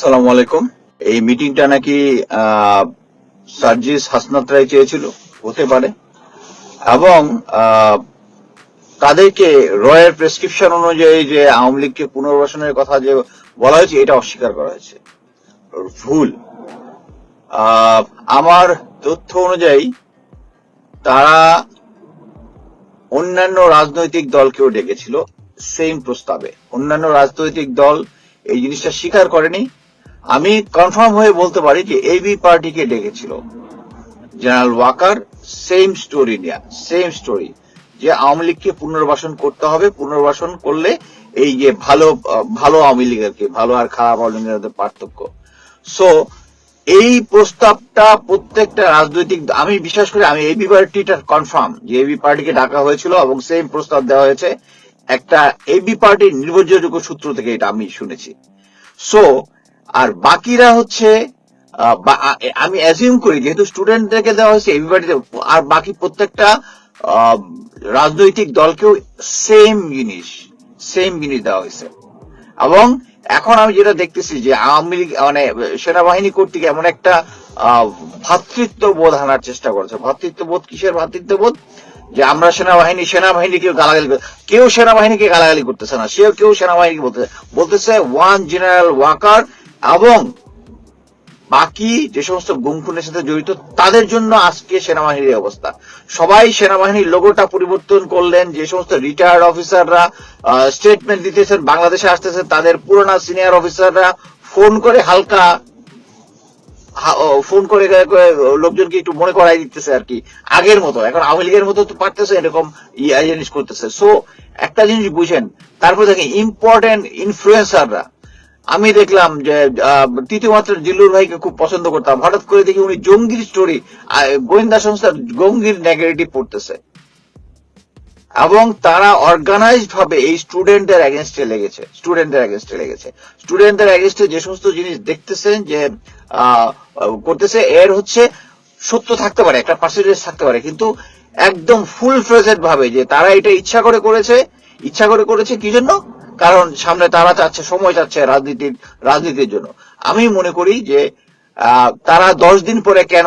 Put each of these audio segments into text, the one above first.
সালাম আলাইকুম। এই মিটিংটা নাকি সার্জিস হাসনাত রায় চেয়েছিল, হতে পারে। এবং তাদেরকে রয়ের প্রেসক্রিপশন অনুযায়ী যে আওয়ামী লীগকে পুনর্বাসনের কথা যে বলা হয়েছে, এটা অস্বীকার করা হয়েছে। ভুল। আমার তথ্য অনুযায়ী, তারা অন্যান্য রাজনৈতিক দলকেও ডেকেছিল সেম প্রস্তাবে। অন্যান্য রাজনৈতিক দল এই জিনিসটা স্বীকার করেনি আমি কনফার্ম হয়ে বলতে পারি যে এবি পার্টিকে ডেকেছিল। জেনারেল ওয়াকার সেম স্টোরি নিয়ে সেম স্টোরি যে আওয়ামী লীগকে পুনর্বাসন করতে হবে, পুনর্বাসন করলে এই যে ভালো ভালো আওয়ামী লীগ আর কি ভালো আর খারাপ আওয়ামী লীগের পার্থক্য। সো এই প্রস্তাবটা প্রত্যেকটা রাজনৈতিক, আমি বিশ্বাস করি আমি এবি পার্টিটা কনফার্ম যে এবি পার্টিকে ডাকা হয়েছিল এবং সেম প্রস্তাব দেওয়া হয়েছে। একটা এবি পার্টির নির্ভরযোগ্য সূত্র থেকে এটা আমি শুনেছি। সো আর বাকিরা হচ্ছে আমি অ্যাজিউম করি যেহেতু স্টুডেন্টদেরকে দেওয়া হয়েছে এবি আর বাকি প্রত্যেকটা রাজনৈতিক দলকেও সেম জিনিস সেম জিনিস দেওয়া হয়েছে। এবং এখন আমি যেটা দেখতেছি যে আওয়ামী লীগ মানে সেনাবাহিনী কর্তৃক এমন একটা আহ, ভ্রাতৃত্ববোধ আনার চেষ্টা করেছে। ভ্রাতৃত্ববোধ কিসের ভ্রাতৃত্ববোধ যে আমরা সেনাবাহিনী সেনাবাহিনীকে গালাগালি কর- কেউ সেনাবাহিনীকে গালাগালি করতেছে না সেও কেউ সেনাবাহিনীকে বলতেছে বলতেছে ওয়ান জেনারেল ওয়াকার এবং বাকি যে সমস্ত গুম খুনের সাথে জড়িত, তাদের জন্য আজকে সেনাবাহিনীর অবস্থা। সবাই সেনাবাহিনীর লোগোটা পরিবর্তন করলেন, যে সমস্ত রিটায়ার্ড অফিসাররা স্টেটমেন্ট দিতেছেন, বাংলাদেশে আসতেছেন, তাদের পুরোনা সিনিয়র অফিসাররা ফোন করে হালকা ফোন করে লোকজনকে একটু মনে করাই দিতেছে আর কি। আগের মতো, এখন আওয়ামী লীগের মতো তো পারতেছে, এরকম জিনিস করতেছে। সো একটা জিনিস বুঝেন, তারপর দেখেন ইম্পর্টেন্ট ইনফ্লুয়েন্সাররা আমি দেখলাম যে তৃতীয় মাত্রার জিল্লুর ভাইকে খুব পছন্দ করতাম। হঠাৎ করে দেখি উনি জঙ্গির স্টোরি গোয়েন্দা সংস্থার জঙ্গির নেগেটিভ পড়তেছে। এবং তারা অর্গানাইজড ভাবে এই স্টুডেন্টদের এগেনস্টে লেগেছে স্টুডেন্টদের এগেনস্টে লেগেছে। স্টুডেন্টদের এগেনস্টে যে সমস্ত জিনিস দেখতেছেন যে করতেছে, এর হচ্ছে সত্য থাকতে পারে, একটা পার্সেন্টেজ থাকতে পারে। কিন্তু একদম ফুল ফ্রেজেড ভাবে যে তারা এটা ইচ্ছা করে করেছে, ইচ্ছা করে করেছে কি জন্য? কারণ সামনে তারা চাচ্ছে, সময় চাচ্ছে রাজনীতির রাজনীতির জন্য। আমি মনে করি যে তারা দশ দিন পরে কেন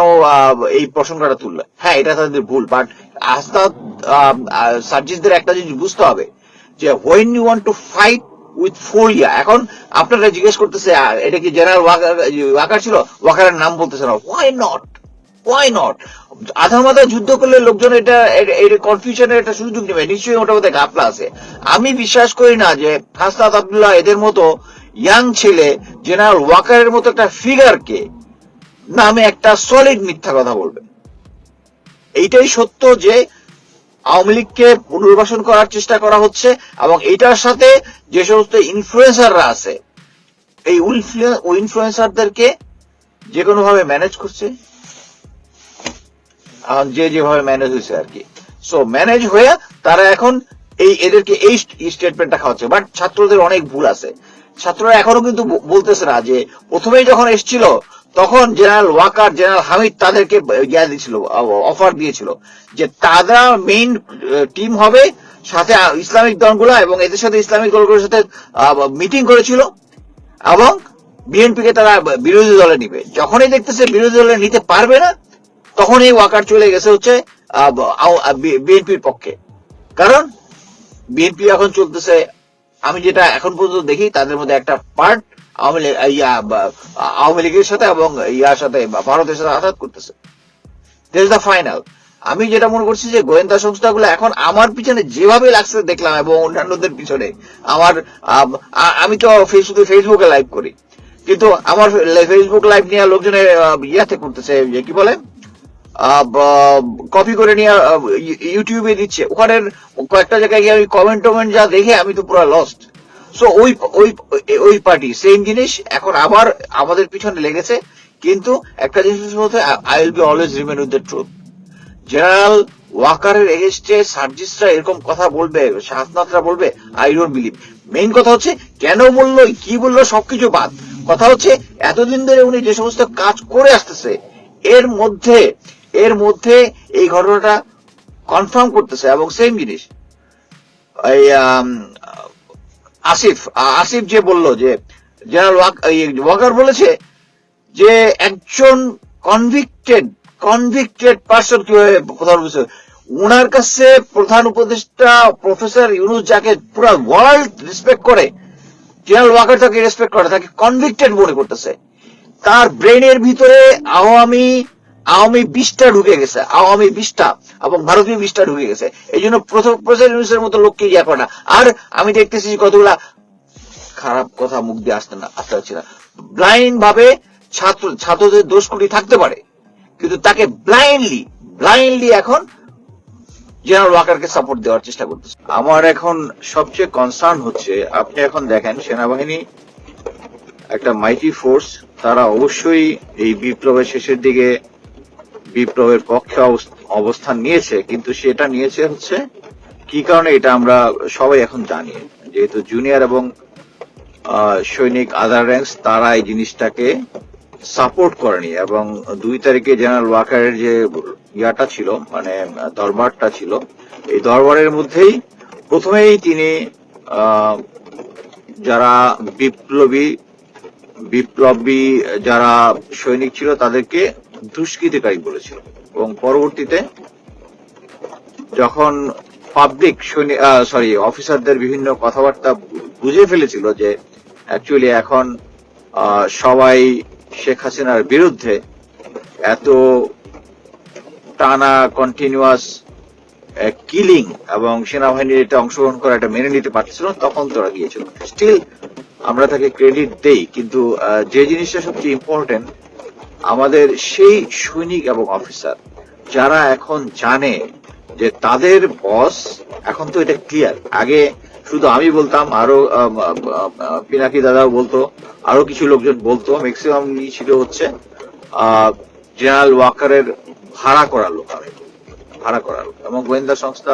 এই প্রসঙ্গটা তুললো? হ্যাঁ এটা তাদের ভুল বাট আস্তাদ সার্জিসদের একটা জিনিস বুঝতে হবে, যে when you want to fight with ফোরিয়া এখন আপনারা জিজ্ঞেস করতেছে এটা কি জেনারেল ওয়াকার ছিল? ওয়াকারের নাম বলতেছে না। হোয়াই নট হোয়াই নট আধা মাথা যুদ্ধ করলে লোকজন এটা কনফিউশনের একটা সুযোগ নেবে। নিশ্চয়ই ওটার মধ্যে ঘাপলা আছে। আমি বিশ্বাস করি না যে হাসনাত আবদুল্লাহ এদের মতো ইয়াং ছেলে জেনারেল ওয়াকারের মতো একটা ফিগারকে নামে একটা সলিড মিথ্যা কথা বলবে। এইটাই সত্য যে আওয়ামী লীগকে পুনর্বাসন করার চেষ্টা করা হচ্ছে এবং এটার সাথে যে সমস্ত ইনফ্লুয়েন্সাররা আছে, এই ইনফ্লুয়েন্সারদেরকে যে কোনো ভাবে ম্যানেজ করছে। যে যেভাবে ম্যানেজ হয়েছে আর কি সো ম্যানেজ হয়ে তারা এখন এই এদেরকে এই স্টেটমেন্টটা খাওয়াচ্ছে। বাট ছাত্রদের অনেক ভুল আছে। ছাত্ররা এখনও কিন্তু বলতেছে না যে, প্রথমেই যখন এসছিল, তখন জেনারেল ওয়াকার জেনারেল হামিদ তাদেরকে ইয়া দিয়েছিল অফার দিয়েছিল যে তারা মেইন টিম হবে, সাথে ইসলামিক দলগুলো এবং এদের সাথে ইসলামিক দলগুলোর সাথে মিটিং করেছিল এবং বিএনপিকে তারা বিরোধী দলে নিবে। যখনই দেখতেছে বিরোধী দলে নিতে পারবে না তখন এই ওয়াকার চলে গেছে হচ্ছে বিএনপির পক্ষে। কারণ বিএনপি এখন চলতেছে আমি যেটা এখন পর্যন্ত দেখি তাদের মধ্যে একটা পার্ট আওয়ামী লীগ আওয়ামী লীগের সাথে এবং ইয়ার সাথে ভারতের সাথে আঘাত করতেছে। ফাইনাল আমি যেটা মনে করছি যে গোয়েন্দা সংস্থাগুলো এখন আমার পিছনে যেভাবে লাগছে দেখলাম এবং অন্যান্যদের পিছনে আমার আম, তো ফেসবুকে ফেসবুকে লাইভ করি। কিন্তু আমার ফেসবুক লাইভ নিয়ে লোকজনের ইয়াতে করতেছে যে কি বলে? কপি করে নিয়ে ইউটিউবে দিচ্ছে। ওখানের কয়েকটা জায়গায় গিয়ে আমি কমেন্ট টমেন্ট যা দেখে আমি তো পুরো লস্ট সো ওই ওই ওই পার্টি সেম জিনিস, এখন আবার আমাদের পিছনে লেগেছে। কিন্তু একটা জিনিস হচ্ছে I will be always remain with the truth general ওয়াকারের এগেস্টে সার্জিস্টরা এরকম কথা বলবে শাসনাথরা বলবে আই ডোন্ট বিলিভ মেইন কথা হচ্ছে, কেন বলল, কি বলল, সবকিছু বাদ। কথা হচ্ছে, এতদিন ধরে উনি যে সমস্ত কাজ করে আসতেছে, এর মধ্যে এর মধ্যে এই ঘটনাটা কনফার্ম করতেছে এবং সেম জিনিস। এই আসিফ আসিফ যে বলল যে জেনারেল ওয়াকার বলেছে যে একজন কনভিক্টেড কনভিক্টেড পার্সন কীভাবে প্রধান উপদেষ্টা উনার কাছে প্রধান উপদেষ্টা প্রফেসর ইউনুস যাকে পুরো ওয়ার্ল্ড রেসপেক্ট করে জেনারেল ওয়াকার তাকে রেসপেক্ট করে, তাকে কনভিক্টেড মনে করতেছে। তার ব্রেনের ভিতরে আওয়ামী আওয়ামী বিশটা ঢুকে গেছে, আওয়ামী বিশটা এবং ভারতীয় বিশটা ঢুকে গেছে। এই জন্য প্রথম মতো লোককে ইয়া করে না। আর আমি দেখতেছি কতগুলা খারাপ কথা মুখ দিয়ে আসতে না, আসতে হচ্ছে না। ব্লাইন্ড ভাবে ছাত্র, ছাত্রদের দোষ কুটি থাকতে পারে, কিন্তু তাকে ব্লাইন্ডলি ব্লাইন্ডলি এখন জেনারেল ওয়াকারকে সাপোর্ট দেওয়ার চেষ্টা করতেছে। আমার এখন সবচেয়ে কনসার্ন হচ্ছে, আপনি এখন দেখেন সেনাবাহিনী একটা মাইটি ফোর্স তারা অবশ্যই এই বিপ্লবের শেষের দিকে বিপ্লবের পক্ষে অবস- অবস্থান নিয়েছে, কিন্তু সেটা নিয়েছে হচ্ছে, কি কারণে এটা আমরা সবাই এখন জানি। যেহেতু জুনিয়র এবং সৈনিক আদার র্যাঙ্কস তারা এই জিনিসটাকে সাপোর্ট করেনি এবং দুই তারিখে জেনারেল ওয়াকারের যে ইয়াটা ছিল মানে দরবারটা ছিল, এই দরবারের মধ্যেই প্রথমেই তিনি যারা বিপ্লবী বিপ্লবী যারা সৈনিক ছিল তাদেরকে দুষ্কৃতিকারী বলেছিল। এবং পরবর্তীতে যখন পাবলিক সরি অফিসারদের বিভিন্ন কথাবার্তা বুঝে ফেলেছিল যে অ্যাকচুয়ালি এখন সবাই শেখ হাসিনার বিরুদ্ধে এত টানা কন্টিনিউয়াস কিলিং এবং সেনাবাহিনীর এটা অংশগ্রহণ করা, এটা মেনে নিতে পারছিল তখন তোরা গিয়েছিল। স্টিল আমরা তাকে ক্রেডিট দেই, কিন্তু যে জিনিসটা সবচেয়ে ইম্পর্টেন্ট আমাদের সেই সৈনিক এবং অফিসার, যারা এখন জানে যে তাদের বস, এখন তো এটা ক্লিয়ার আগে শুধু আমি বলতাম, আরও পিনাকি দাদাও বলতো, আরও কিছু লোকজন বলতো ম্যাক্সিমাম ছিল হচ্ছে জেনারেল ওয়াকারের ভাড়া করার লোক আমি, ভাড়া করার লোক। এবং গোয়েন্দা সংস্থা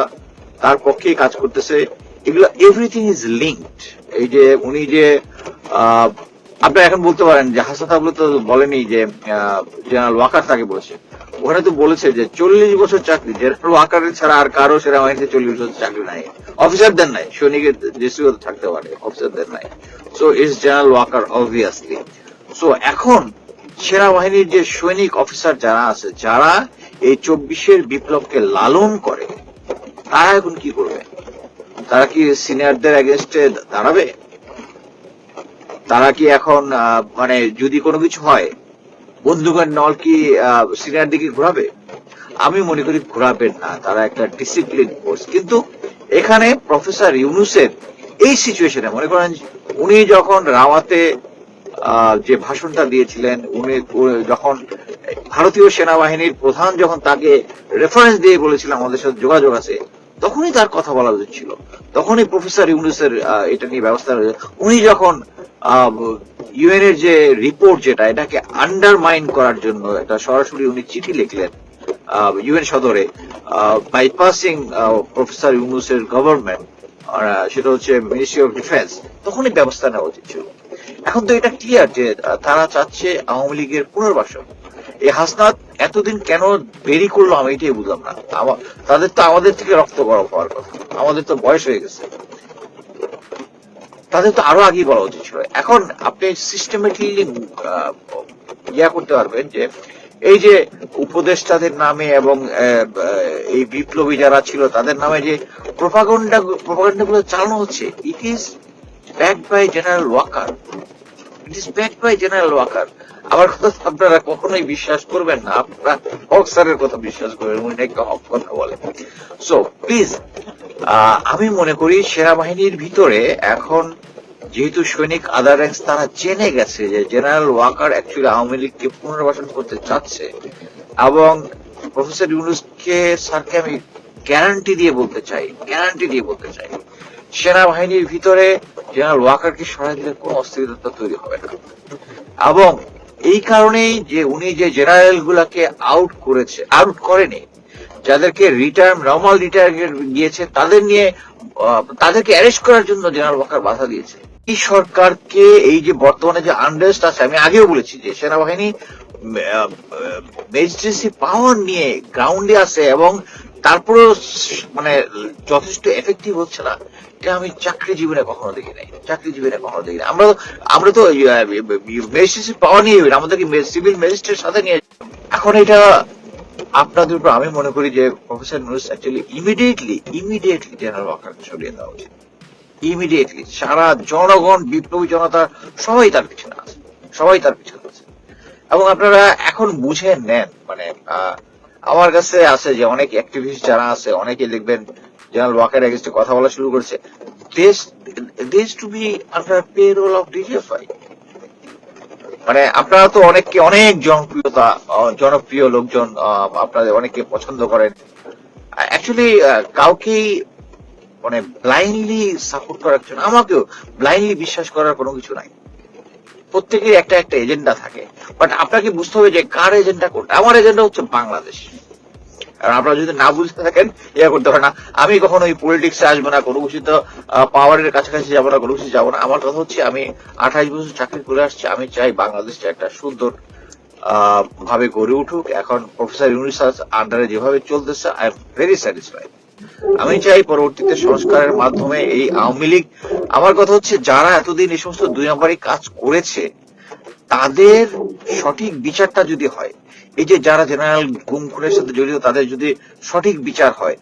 তার পক্ষেই কাজ করতেছে। এগুলো এভরিথিং ইজ লিঙ্কড এই যে উনি যে আপনি এখন বলতে পারেন যে হাসান আবলু তো বলেনি যে জেনারেল ওয়াকার তাকে বলেছে। ওখানে তো বলেছে যে চল্লিশ বছর চাকরি, জেনারেল ওয়াকারের ছাড়া আর কারও সেনাবাহিনীতে চল্লিশ বছর চাকরি নাই। অফিসারদের নাই, সৈনিকের দেশীয় থাকতে পারে অফিসারদের নাই। So it's general Waker obviously so এখন সেনাবাহিনীর যে সৈনিক অফিসার যারা আছে, যারা এই চব্বিশের বিপ্লবকে লালন করে, তারা এখন কি করবে? তারা কি সিনিয়রদের এগেনস্টে দাঁড়াবে? তারা কি এখন মানে যদি কোনো কিছু হয় বন্দুকের নল কি সিনিয়র দিকে ঘোরাবে? আমি মনে করি ঘোরাবেন না, তারা একটা ডিসিপ্লিন ফোর্স কিন্তু এখানে প্রফেসর ইউনুসের এই সিচুয়েশনে মনে করেন উনি যখন রাওয়াতে যে ভাষণটা দিয়েছিলেন, উনি যখন ভারতীয় সেনাবাহিনীর প্রধান যখন তাকে রেফারেন্স দিয়ে বলেছিল আমাদের সাথে যোগাযোগ আছে, তখনই তার কথা বলা উচিত ছিল। তখনই প্রফেসর ইউনুসের এটা নিয়ে ব্যবস্থা উনি যখন ইউএন এর যে রিপোর্ট যেটা, এটাকে আন্ডারমাইন করার জন্য একটা সরাসরি উনি চিঠি লিখলেন ইউএন সদরে বাইপাসিং প্রফেসর ইউনুসের গভর্নমেন্ট সেটা হচ্ছে মিনিস্ট্রি অফ ডিফেন্স তখনই ব্যবস্থা নেওয়া উচিত ছিল। এখন তো এটা ক্লিয়ার যে তারা চাচ্ছে আওয়ামী লীগের পুনর্বাসন। এই হাসনাত এতদিন কেন দেরি করল আমি এটাই বুঝলাম না। তাদের তো আমাদের থেকে রক্ত গরম হওয়ার কথা। আমাদের তো বয়স হয়ে গেছে। তাদের তো আরও আগেই বলা উচিত ছিল। এখন আপনি সিস্টেমেটিকলি ইয়া করতে পারবেন যে, এই যে উপদেষ্টাদের নামে এবং এই বিপ্লবী যারা ছিল, তাদের নামে যে প্রপাগন্ডা প্রপাগন্ডা গুলো চালানো হচ্ছে it is back by general Waker it is back by general Waker আমার কথা আপনারা কখনোই বিশ্বাস করবেন না, আপনারা হক স্যারের কথা বিশ্বাস করবেন, উনি নাকি হক কথা বলেন। সো প্লিজ আমি মনে করি সেনাবাহিনীর ভিতরে এখন যেহেতু সৈনিক আদার র্যাঙ্কস তারা জেনে গেছে যে জেনারেল ওয়াকার অ্যাকচুয়ালি আওয়ামী লীগকে পুনর্বাসন করতে চাচ্ছে, এবং প্রফেসর ইউনুসকে স্যারকে আমি গ্যারান্টি দিয়ে বলতে চাই গ্যারান্টি দিয়ে বলতে চাই, সেনাবাহিনীর ভিতরে জেনারেল ওয়াকারকে সরাই দিলে কোনো অস্থিরতা তৈরি হবে না। এবং এই কারণেই যে উনি যে জেনারেল গুলাকে আউট করেছে আউট করেনি যাদেরকে রিটার্ন নর্মাল রিটায়ার গিয়েছে, তাদের নিয়ে তাদেরকে অ্যারেস্ট করার জন্য জেনারেল ওয়াকার বাধা দিয়েছে। এই সরকারকে এই যে বর্তমানে যে আনরেস্ট আছে, আমি আগেও বলেছি যে সেনাবাহিনী ম্যাজিস্ট্রেসি পাওয়ার নিয়ে গ্রাউন্ডে আছে এবং তারপরেও মানে যথেষ্ট এফেক্টিভ হচ্ছে না। এটা আমি চাকরি জীবনে কখনো দেখি নাই। চাকরি জীবনে কখনো দেখি নাই। আমরা আমরা তো ম্যাজিস্ট্রেট পাওয়া নিয়ে, আমাদেরকে সিভিল ম্যাজিস্ট্রেট সাথে নিয়ে এখন এটা আপনাদের উপর আমি মনে করি যে professor Nurus actually immediately immediately general ওয়াকারকে সরিয়ে দেওয়া উচিত। ইমিডিয়েটলি সারা জনগণ, বিপ্লবী জনতা, সবাই তার পিছনে আছে, সবাই তার পিছনে আছে। এবং আপনারা এখন বুঝে নেন মানে আমার কাছে আছে যে অনেক অ্যাক্টিভিস্ট যারা আছে অনেকে দেখবেন জেনারেল ওয়াকার এগেনস্টে কথা বলা শুরু করেছে। দেশ দেশ to be under payroll of DGFI মানে আপনারা তো অনেককে, অনেক জনপ্রিয়তা জনপ্রিয় লোকজন আপনাদের অনেকে পছন্দ করেন। অ্যাকচুয়ালি কাউকে মানে ব্লাইন্ডলি সাপোর্ট করার জন্য আমাকেও ব্লাইন্ডলি বিশ্বাস করার কোনো কিছু নাই। প্রত্যেকের একটা একটা এজেন্ডা থাকে। বাট আপনাকে বুঝতে হবে যে কার এজেন্ডা কোনটা। আমার এজেন্ডা হচ্ছে বাংলাদেশ। আর আপনারা যদি না বুঝতে থাকেন, ইয়া করতে পারে না। আমি কখনো ওই পলিটিক্সে আসব না, কোনো কিছু তো পাওয়ারের কাছাকাছি যাব না, কোনো কিছু যাব না। আমার কথা হচ্ছে, আমি আঠাশ বছর চাকরি করে আসছি, আমি চাই বাংলাদেশটা একটা সুন্দর ভাবে গড়ে উঠুক। এখন প্রফেসর ইউনিস আন্ডারে যেভাবে চলতেছে আই এম ভেরি স্যাটিসফাইড আমি চাই পরবর্তীতে সংস্কারের মাধ্যমে এই আওয়ামী লীগ, আমার কথা হচ্ছে, যারা এতদিন এই সমস্ত দুই নম্বরই কাজ করেছে, তাদের সঠিক বিচারটা যদি হয় এই যে যারা জেনারেল গুম খুনের সাথে জড়িত তাদের যদি সঠিক বিচার হয়